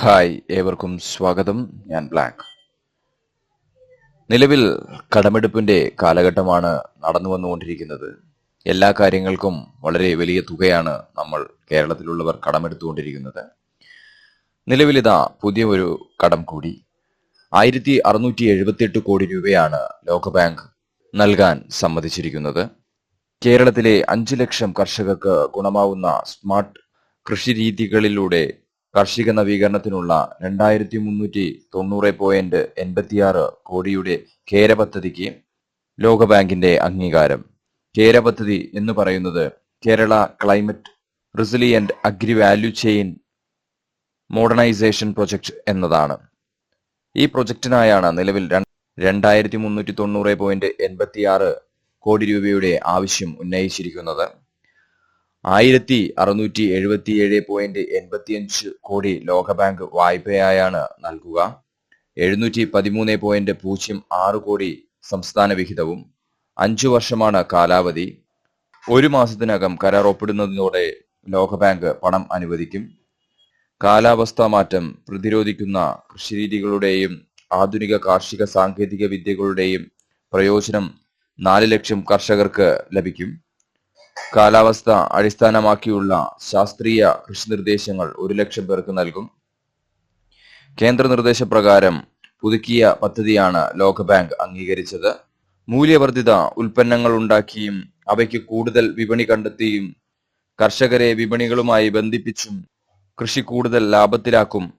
Hi ഏവർക്കും സ്വാഗതം. ഞാൻ ബ്ലാക്ക് നിലവിൽ കടമെടുപ്പിന്റെ കാലഘട്ടമാണ് നടന്നു വന്നുകൊണ്ടിരിക്കുന്നത്. എല്ലാ കാര്യങ്ങൾക്കും വളരെ വലിയ തുകയാണ് നമ്മൾ കേരളത്തിലുള്ളവർ കടമെടുത്തുകൊണ്ടിരിക്കുന്നത്. നിലവിലിതാ പുതിയ ഒരു കടം കൂടി. ആയിരത്തി അറുന്നൂറ്റി എഴുപത്തിയെട്ട് കോടി രൂപയാണ് ലോകബാങ്ക് നൽകാൻ സമ്മതിച്ചിരിക്കുന്നത്. കേരളത്തിലെ അഞ്ചു ലക്ഷം കർഷകർക്ക് ഗുണമാവുന്ന സ്മാർട്ട് കൃഷിരീതികളിലൂടെ കാർഷിക നവീകരണത്തിനുള്ള രണ്ടായിരത്തി മുന്നൂറ്റി തൊണ്ണൂറ് പോയിന്റ് എൺപത്തിയാറ് കോടിയുടെ കേര പദ്ധതിക്ക് ലോകബാങ്കിന്റെ അംഗീകാരം. കേര പദ്ധതി എന്ന് പറയുന്നത് Kerala climate resilient agri value chain modernisation project എന്നതാണ്. ഈ പ്രൊജക്ടിനായാണ് നിലവിൽ രണ്ടായിരത്തി മുന്നൂറ്റി തൊണ്ണൂറ് പോയിന്റ് എൺപത്തിയാറ് കോടി രൂപയുടെ ആവശ്യം ഉന്നയിച്ചിരിക്കുന്നത്. ആയിരത്തി അറുന്നൂറ്റി എഴുപത്തിയേഴ് പോയിന്റ് എൺപത്തിയഞ്ച് കോടി ലോകബാങ്ക് വായ്പയായാണ് നൽകുക. എഴുന്നൂറ്റി പതിമൂന്ന് പോയിന്റ് പൂജ്യം ആറ് കോടി സംസ്ഥാന വിഹിതവും അഞ്ചു വർഷമാണ് കാലാവധി. ഒരു മാസത്തിനകം കരാർ ഒപ്പിടുന്നതിനോടെ ലോകബാങ്ക് പണം അനുവദിക്കും. കാലാവസ്ഥാ മാറ്റം പ്രതിരോധിക്കുന്ന കൃഷിരീതികളുടെയും ആധുനിക കാർഷിക സാങ്കേതിക വിദ്യകളുടെയും പ്രയോജനം നാല് ലക്ഷം കർഷകർക്ക് ലഭിക്കും. കാലാവസ്ഥ അടിസ്ഥാനമാക്കിയുള്ള ശാസ്ത്രീയ കൃഷി നിർദ്ദേശങ്ങൾ ഒരു ലക്ഷം പേർക്ക് നൽകും. കേന്ദ്ര നിർദ്ദേശപ്രകാരം പുതുക്കിയ പദ്ധതിയാണ് ലോകബാങ്ക് അംഗീകരിച്ചത്. മൂല്യവർദ്ധിത ഉൽപ്പന്നങ്ങൾ ഉണ്ടാക്കിയും അവയ്ക്ക് കൂടുതൽ വിപണി കണ്ടെത്തിയും കർഷകരെ വിപണികളുമായി ബന്ധിപ്പിച്ചും കൃഷി കൂടുതൽ ലാഭത്തിലാക്കും.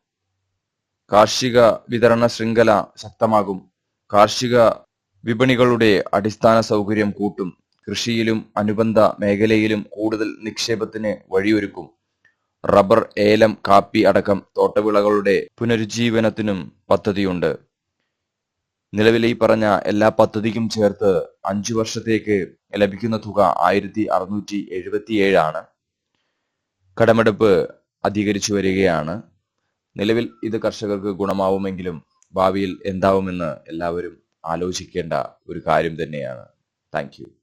കാർഷിക വിതരണ ശൃംഖല ശക്തമാകും. കാർഷിക വിപണികളുടെ അടിസ്ഥാന സൗകര്യം കൂട്ടും. കൃഷിയിലും അനുബന്ധ മേഖലയിലും കൂടുതൽ നിക്ഷേപത്തിന് വഴിയൊരുക്കും. റബ്ബർ ഏലം കാപ്പി അടക്കം തോട്ടവിളകളുടെ പുനരുജ്ജീവനത്തിനും പദ്ധതിയുണ്ട്. നിലവിലെ ഈ പറഞ്ഞ എല്ലാ പദ്ധതിക്കും ചേർത്ത് അഞ്ചു വർഷത്തേക്ക് ലഭിക്കുന്ന തുക ആയിരത്തി അറുന്നൂറ്റി എഴുപത്തിയേഴാണ്. കടമെടുപ്പ് അധികരിച്ചു വരികയാണ്. നിലവിൽ ഇത് കർഷകർക്ക് ഗുണമാവുമെങ്കിലും ഭാവിയിൽ എന്താവുമെന്ന് എല്ലാവരും ആലോചിക്കേണ്ട ഒരു കാര്യം തന്നെയാണ്. താങ്ക്